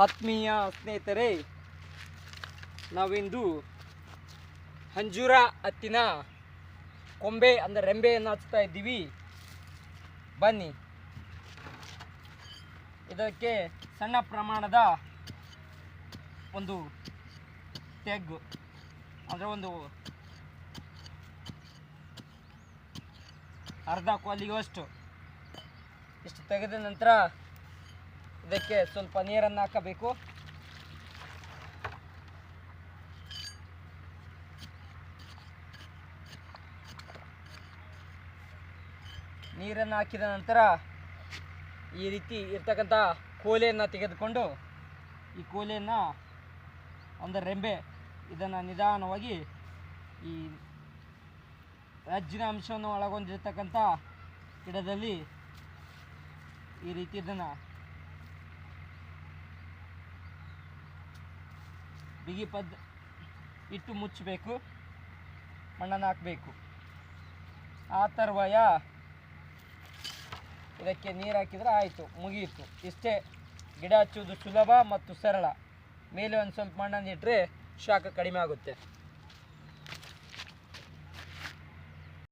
ಆತ್ಮೀಯ ಸ್ನೇಹಿತರೆ, ನಾವಿಂದು ಹಂಜೂರ ಹತ್ತಿನ ಕೊಂಬೆ ಅಂದರೆ ರೆಂಬೆಯನ್ನು ಹಚ್ತಾ ಇದ್ದೀವಿ. ಬನ್ನಿ. ಇದಕ್ಕೆ ಸಣ್ಣ ಪ್ರಮಾಣದ ಒಂದು ತೆಗ್ಗು ಅಂದರೆ ಒಂದು ಅರ್ಧ ಕೋಲಿಗುವಷ್ಟು ಇಷ್ಟು ತೆಗೆದ ನಂತರ ಇದಕ್ಕೆ ಸ್ವಲ್ಪ ನೀರನ್ನು ಹಾಕಬೇಕು. ನೀರನ್ನು ಹಾಕಿದ ನಂತರ ಈ ರೀತಿ ಇರ್ತಕ್ಕಂಥ ಕೋಲೆಯನ್ನು ತೆಗೆದುಕೊಂಡು ಈ ಕೋಲೆಯನ್ನು ಒಂದು ರೆಂಬೆ ಇದನ್ನು ನಿಧಾನವಾಗಿ ಈ ರಜ್ಜಿನ ಅಂಶವನ್ನು ಒಳಗೊಂಡಿರ್ತಕ್ಕಂಥ ಗಿಡದಲ್ಲಿ ಈ ರೀತಿ ಇದನ್ನು ಬಿಗಿ ಪದ್ ಇಟ್ಟು ಮುಚ್ಚಬೇಕು, ಮಣ್ಣನ್ನು ಹಾಕಬೇಕು. ಆ ತರುವಾಯ ಇದಕ್ಕೆ ನೀರು ಹಾಕಿದರೆ ಆಯಿತು ಮುಗಿಯಿತು ಇಷ್ಟೇ, ಗಿಡ ಹಚ್ಚುವುದು ಸುಲಭ ಮತ್ತು ಸರಳ. ಮೇಲೆ ಒಂದು ಸ್ವಲ್ಪ ಮಣ್ಣನ್ನು ಇಟ್ಟರೆ ಶಾಖ ಕಡಿಮೆ ಆಗುತ್ತೆ.